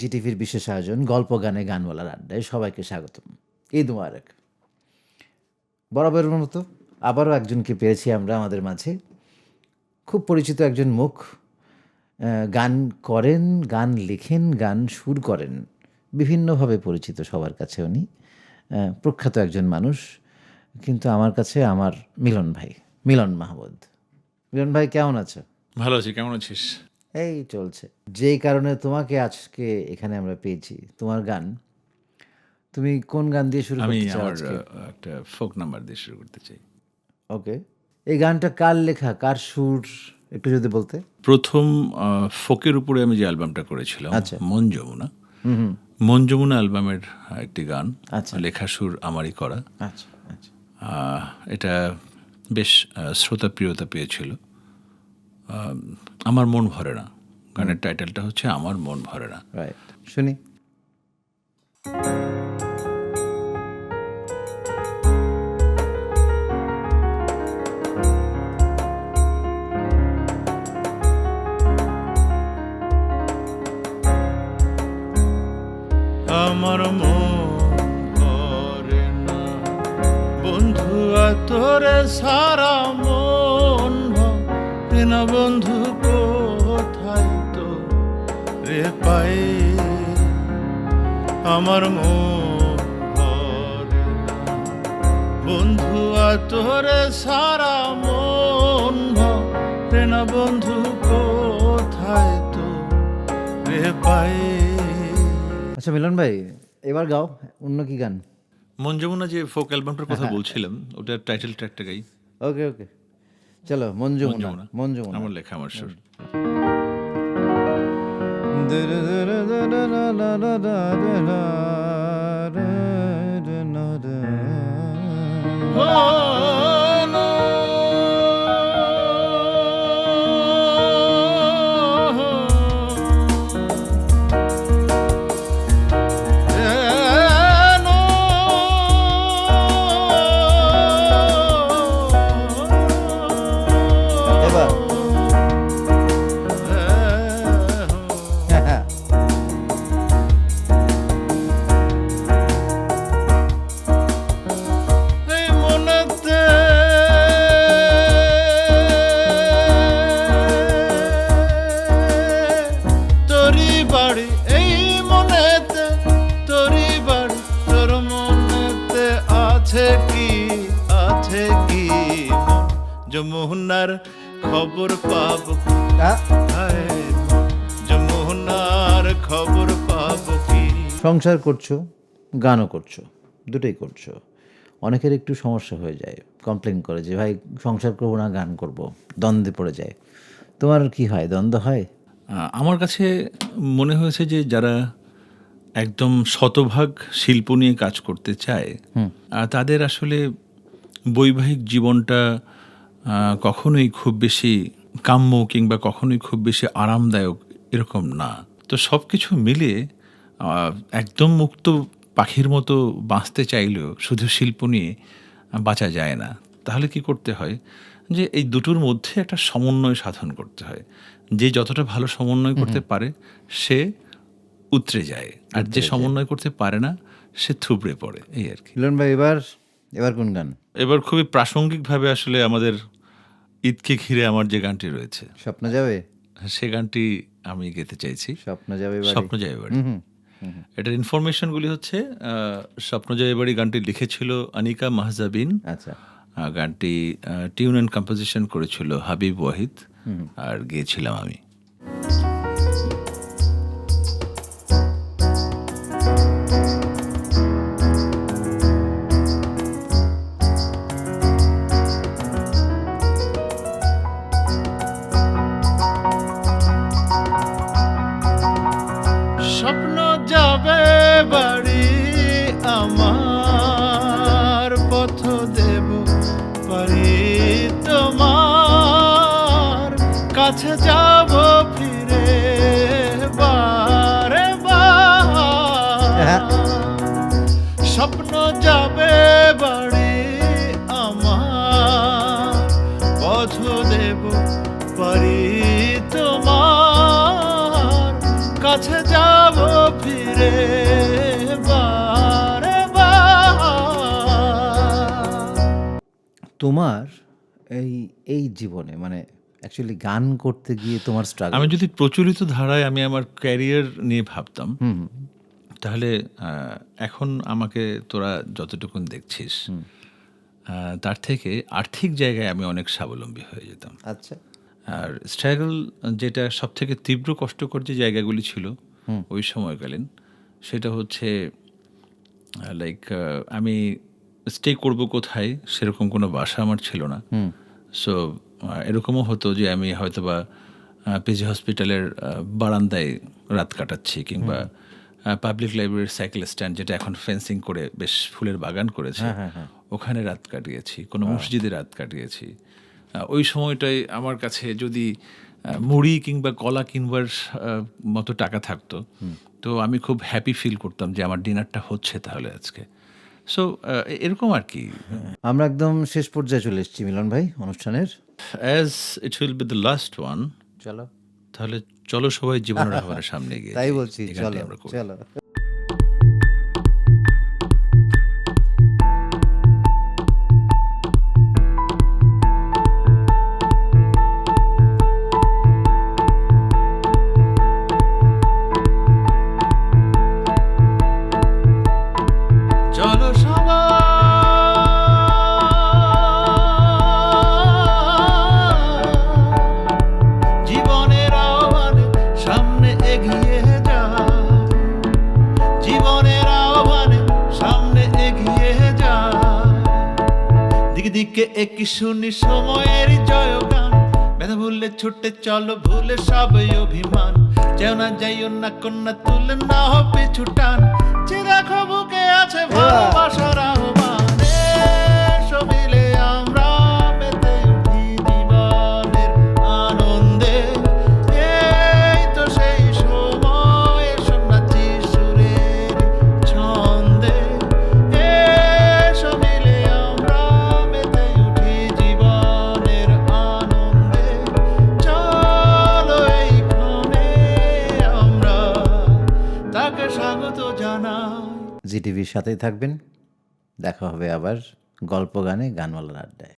জিটিভির বিশেষ আয়োজন, গল্প, গানে গান বলার আড্ডায় সবাইকে স্বাগতম। ঈদ মুবারক। বরাবরের মতো আবারও একজনকে পেয়েছি আমরা আমাদের মাঝে। খুব পরিচিত একজন মুখ গান করেন, গান লেখেন, গান সুর করেন, বিভিন্নভাবে পরিচিত সবার কাছে উনি প্রখ্যাত একজন মানুষ। কিন্তু আমার কাছে আমার মিলন ভাই, মিলন মাহমুদ। মিলন ভাই, কেমন আছো? ভালো আছি, কেমন আছিস? এই চলছে। যেই কারণে তোমাকে আজকে এখানে আমরা পেয়েছি। তোমার গান। তুমি কোন গান দিয়ে শুরু আমি করতে চাও আমার একটা ফোক নাম্বার দিয়ে শুরু করতে চাই। ওকে এই গানটা কার লেখা? কার সুর? একটু যদি বলতে। প্রথম ফোকের উপরে আমি যে অ্যালবামটা করেছিলাম আচ্ছা। মন যমুনা। মন যমুনা অ্যালবামের একটি গান আচ্ছা। লেখা সুর আমারই করা। আচ্ছা আচ্ছা। এটা বেশ শ্রোতাপ্রিয়তা পেয়েছিল। আমার মন ভরে না। গানের টাইটেলটা হচ্ছে আমার মন ভরে না। শুনি। আমার মন ভরে না। বন্ধু তোরে সারা বন্ধু কোথায় তো রে পাই? আমার মন ভরে না। বন্ধু তোরে সারা মন ভরে না। বন্ধু কোথায় তো রে পাই? আচ্ছা মিলন ভাই এবার গাও অন্য কি গান? মন যমুনা যে ফোক অ্যালবামটার কথা বলছিলাম ওটার টাইটেল ট্র্যাকটা গাই। ওকে ওকে চলো মঞ্জু যমুনা। মঞ্জু আমার লেখা আমার সুর। এবার যমুনার খবর পাব। আ- যমুনার খবর পাব কি? সংসার করছ গানও করছ দুটোই করছ। অনেকের একটু সমস্যা হয়ে যায় কমপ্লেন করে যে ভাই সংসার করব না গান করব। দ্বন্দ্বে পড়ে যায়। তোমার কি হয় দ্বন্দ্ব হয়? আমার কাছে মনে হয়েছে যে যারা একদম শতভাগ শিল্প নিয়ে কাজ করতে চায় তাদের আসলে বৈবাহিক জীবনটা কখনোই খুব বেশি কাম্য কিংবা কখনোই খুব বেশি আরামদায়ক এরকম না। তো সব কিছু মিলে একদম মুক্ত পাখির মতো বাঁচতে চাইলেও শুধু শিল্প নিয়ে বাঁচা যায় না। তাহলে কি করতে হয় যে এই দুটোর মধ্যে একটা সমন্বয় সাধন করতে হয়। যে যতটা ভালো সমন্বয় করতে পারে সে উতরে যায়। আর যে সমন্বয় করতে পারে না সে থুবড়ে পড়ে। এই আর কি। ভাই এবার এবার কোন গান? এবার খুবই প্রাসঙ্গিকভাবে আসলে আমাদের ঈদকে ঘিরে আমার যে গানটি রয়েছে। স্বপ্ন যাবে? সে গানটি আমি গেতে চাইছি। স্বপ্ন যাবে? স্বপ্ন যাবে বাড়ি। এটার ইনফরমেশনগুলি হচ্ছে স্বপ্ন যাবে বাড়ি গানটি লিখেছিল আনিকা মাহজাবিন। আচ্ছা। গানটি টিউন অ্যান্ড কম্পোজিশন করেছিল হাবিব ওয়াহিদ। আর গিয়েছিলাম আমি। কাছে যাব ফিরে বারে বার। স্বপ্ন যাবে বাড়ি আমার। পথ দেব পারি তোমার। কাছে যাব ফিরে তোমার এই এই জীবনে মানে অ্যাকচুয়ালি গান করতে গিয়ে তোমার স্ট্রাগল আমি যদি প্রচলিত ধারায় আমি আমার ক্যারিয়ার নিয়ে ভাবতাম তাহলে এখন আমাকে তোরা যতটুকুন দেখছিস তার থেকে আর্থিক জায়গায় আমি অনেক স্বাবলম্বী হয়ে যেতাম। আচ্ছা। আর স্ট্রাগল যেটা সব থেকে তীব্র কষ্টকর যে জায়গাগুলি ছিল ওই সময়কালীন সেটা হচ্ছে লাইক আমি স্টে করব কোথায় সেরকম কোনো বাসা আমার ছিল না। সো এরকমও হতো যে আমি হয়তো হয়তোবা পিজি হসপিটালের বারান্দায় রাত কাটাচ্ছি কিংবা পাবলিক লাইব্রেরির সাইকেল স্ট্যান্ড যেটা এখন ফেন্সিং করে বেশ ফুলের বাগান করেছে ওখানে রাত কাটিয়েছি কোনো মসজিদে রাত কাটিয়েছি। ওই সময়টায় আমার কাছে যদি মুড়ি কিংবা কলা কিনবার মতো টাকা থাকতো তো আমি খুব হ্যাপি ফিল করতাম যে আমার ডিনারটা হচ্ছে তাহলে আজকে। সো এরকম আর কি। আমরা একদম শেষ পর্যায়ে চলে এসেছি মিলন ভাই অনুষ্ঠানের। As it will be the last one চলো। তাহলে চলো সবাই জীবন রাখবার সামনে গিয়ে তাই বলছি। চলো চলো। দিকে দিকে একই শুনি সময়ের জয়গান। ব্যথা ভুলে ছুটে চলো ভুলে সবই অভিমান। যেও না যাইও না কন্যা তুলে না হবে ছুটান চিরা খবুকে বুকে আছে ভালোবাসার আহ্বান। টিভির সাথেই থাকবেন। দেখা হবে আবার গল্প গানে গানওয়ালার আড্ডায়।